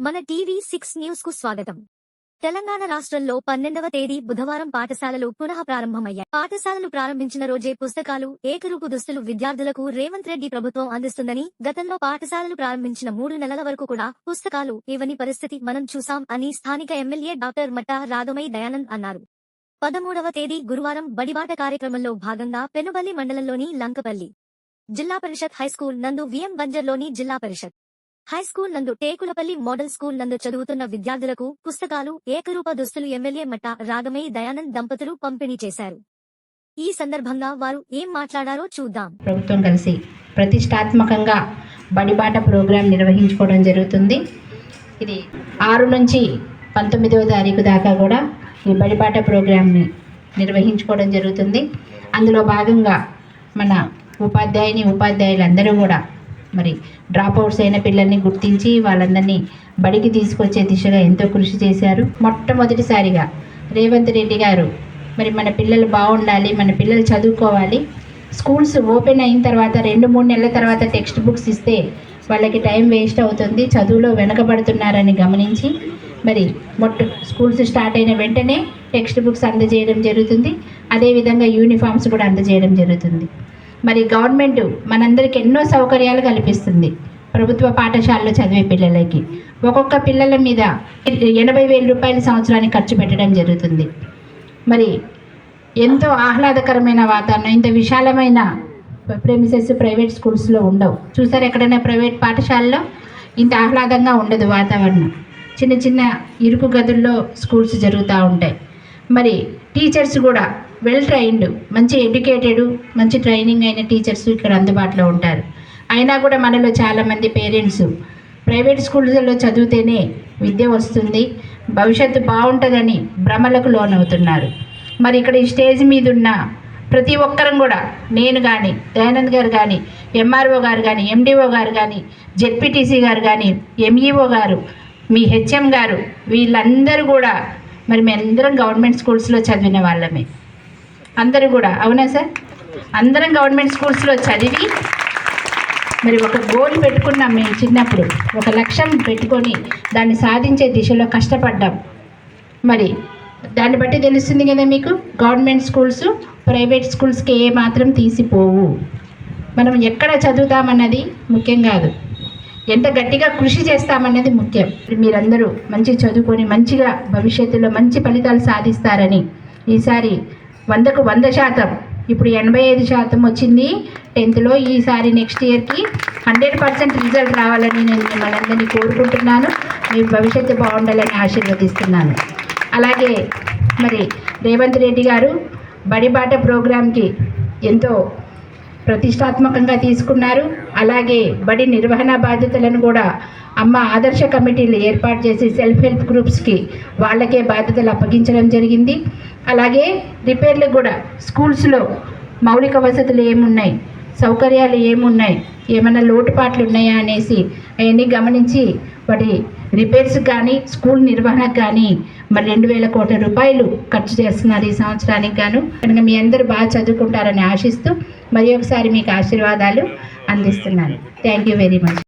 మన TV six న్యూస్కు స్వాగతం. తెలంగాణ రాష్ట్రంలో పన్నెండవ తేదీ బుధవారం పాఠశాలలు పునః ప్రారంభమయ్యాయి. పాఠశాలలు ప్రారంభించిన రోజే పుస్తకాలు ఏకరూపు దుస్తులు విద్యార్థులకు రేవంత్ రెడ్డి ప్రభుత్వం అందిస్తుందని గతంలో పాఠశాలలు ప్రారంభించిన మూడు నెలల వరకు కూడా పుస్తకాలు ఇవని పరిస్థితి మనం చూసాం అని స్థానిక ఎమ్మెల్యే డాక్టర్ మట్టా రాధమై దయానంద్ అన్నారు. పదమూడవ తేదీ గురువారం బడిబాట కార్యక్రమంలో భాగంగా పెనుబల్లి మండలంలోని లంకపల్లి జిల్లా పరిషత్ హైస్కూల్ నందు విఎం బంజర్లోని జిల్లా పరిషత్ హైస్కూల్ నందు టేకులపల్లి మోడల్ స్కూల్ నందు చదువుతున్న విద్యార్థులకు పుస్తకాలు ఏకరూప దుస్తులు ఎమ్మెల్యే మట్ట రాగమయ్య దయానంద్ దంపతులు పంపిణీ చేశారు. ఈ సందర్భంగా వారు ఏం మాట్లాడారో చూద్దాం. ప్రభుత్వం కలిసి ప్రతిష్టాత్మకంగా బడిబాట ప్రోగ్రాం నిర్వహించుకోవడం జరుగుతుంది. ఇది ఆరు నుంచి పంతొమ్మిదవ తారీఖు దాకా కూడా ఈ బడిబాట ప్రోగ్రాంని నిర్వహించుకోవడం జరుగుతుంది. అందులో భాగంగా మన ఉపాధ్యాయుని ఉపాధ్యాయులందరూ కూడా మరి డ్రాప్ అవుట్స్ అయిన పిల్లల్ని గుర్తించి వాళ్ళందరినీ బడికి తీసుకొచ్చే దిశగా ఎంతో కృషి చేశారు. మొట్టమొదటిసారిగా రేవంత్ రెడ్డి గారు మరి మన పిల్లలు బాగుండాలి మన పిల్లలు చదువుకోవాలి. స్కూల్స్ ఓపెన్ అయిన తర్వాత రెండు మూడు నెలల తర్వాత టెక్స్ట్ బుక్స్ ఇస్తే వాళ్ళకి టైం వేస్ట్ అవుతుంది. చదువులో వెనకబడుతున్నారని గమనించి మరి మొట్ట స్కూల్స్ స్టార్ట్ అయిన వెంటనే టెక్స్ట్ బుక్స్ అందజేయడం జరుగుతుంది. అదేవిధంగా యూనిఫామ్స్ కూడా అందజేయడం జరుగుతుంది. మరి గవర్నమెంట్ మనందరికి ఎన్నో సౌకర్యాలు కల్పిస్తుంది ప్రభుత్వ పాఠశాలలో చదివే పిల్లలకి. ఒక్కొక్క పిల్లల మీద ఎనభై వేల రూపాయల సంవత్సరానికి ఖర్చు పెట్టడం జరుగుతుంది. మరి ఎంతో ఆహ్లాదకరమైన వాతావరణం ఇంత విశాలమైన ప్రెమిసెస్ ప్రైవేట్ స్కూల్స్లో ఉండవు. చూసారు ఎక్కడైనా ప్రైవేట్ పాఠశాలలో ఇంత ఆహ్లాదంగా ఉండదు వాతావరణం. చిన్న చిన్న ఇరుకు గదుల్లో స్కూల్స్ జరుగుతూ ఉంటాయి. మరి టీచర్స్ కూడా వెల్ ట్రైన్డ్ మంచి ఎడ్యుకేటెడ్ మంచి ట్రైనింగ్ అయిన టీచర్స్ ఇక్కడ అందుబాటులో ఉంటారు. అయినా కూడా మనలో చాలామంది పేరెంట్స్ ప్రైవేట్ స్కూల్స్లో చదివితేనే విద్య వస్తుంది భవిష్యత్తు బాగుంటుందని భ్రమలకు లోనవుతున్నారు. మరి ఇక్కడ ఈ స్టేజ్ మీద ఉన్న ప్రతి ఒక్కరం కూడా నేను కానీ దయానంద్ గారు కానీ ఎంఆర్ఓ గారు కానీ ఎండిఓ గారు కానీ జెడ్పీటీసీ గారు కానీ ఎంఈఓ గారు మీ హెచ్ఎం గారు వీళ్ళందరూ కూడా మరి మేమందరం గవర్నమెంట్ స్కూల్స్లో చదివిన వాళ్ళమే. అందరూ కూడా అవునా సార్? అందరం గవర్నమెంట్ స్కూల్స్లో చదివి మరి ఒక గోల్ పెట్టుకున్నాం మేము చిన్నప్పుడు. ఒక లక్ష్యం పెట్టుకొని దాన్ని సాధించే దిశలో కష్టపడ్డాం. మరి దాన్ని బట్టి తెలుస్తుంది కదా మీకు? గవర్నమెంట్ స్కూల్స్ ప్రైవేట్ స్కూల్స్కి ఏ మాత్రం తీసిపోవు. మనం ఎక్కడ చదువుతామన్నది ముఖ్యం కాదు. ఎంత గట్టిగా కృషి చేస్తామన్నది ముఖ్యం. మీరందరూ మంచి చదువుకొని మంచిగా భవిష్యత్తులో మంచి ఫలితాలు సాధిస్తారని ఈసారి వందకు వంద శాతం. ఇప్పుడు ఎనభై ఐదు శాతం వచ్చింది. టెన్త్లో ఈసారి నెక్స్ట్ ఇయర్కి హండ్రెడ్ పర్సెంట్ రిజల్ట్ రావాలని నేను మిమ్మల్ని అందరినీ కోరుకుంటున్నాను. మీ భవిష్యత్తు బాగుండాలని ఆశీర్వదిస్తున్నాను. అలాగే మరి రేవంత్ రెడ్డి గారు బడిబాట ప్రోగ్రాంకి ఎంతో ప్రతిష్టాత్మకంగా తీసుకున్నారు. అలాగే బడి నిర్వహణ బాధ్యతలను కూడా అమ్మ ఆదర్శ కమిటీలు ఏర్పాటు చేసి సెల్ఫ్ హెల్ప్ గ్రూప్స్కి వాళ్ళకే బాధ్యతలు అప్పగించడం జరిగింది. అలాగే రిపేర్లకు కూడా. స్కూల్స్లో మౌలిక వసతులు ఏమున్నాయి? సౌకర్యాలు ఏమున్నాయి? ఏమైనా లోటుపాట్లు ఉన్నాయా అనేసి అవన్నీ గమనించి వాటి రిపేర్స్ కానీ స్కూల్ నిర్వహణకు కానీ మరి రెండు వేల కోట్ల రూపాయలు ఖర్చు చేస్తున్నారు ఈ సంవత్సరానికి గాను. కనుక మీ అందరూ బాగా చదువుకుంటారని ఆశిస్తూ మరి ఒకసారి మీకు ఆశీర్వాదాలు అందిస్తున్నాను. Thank you very much.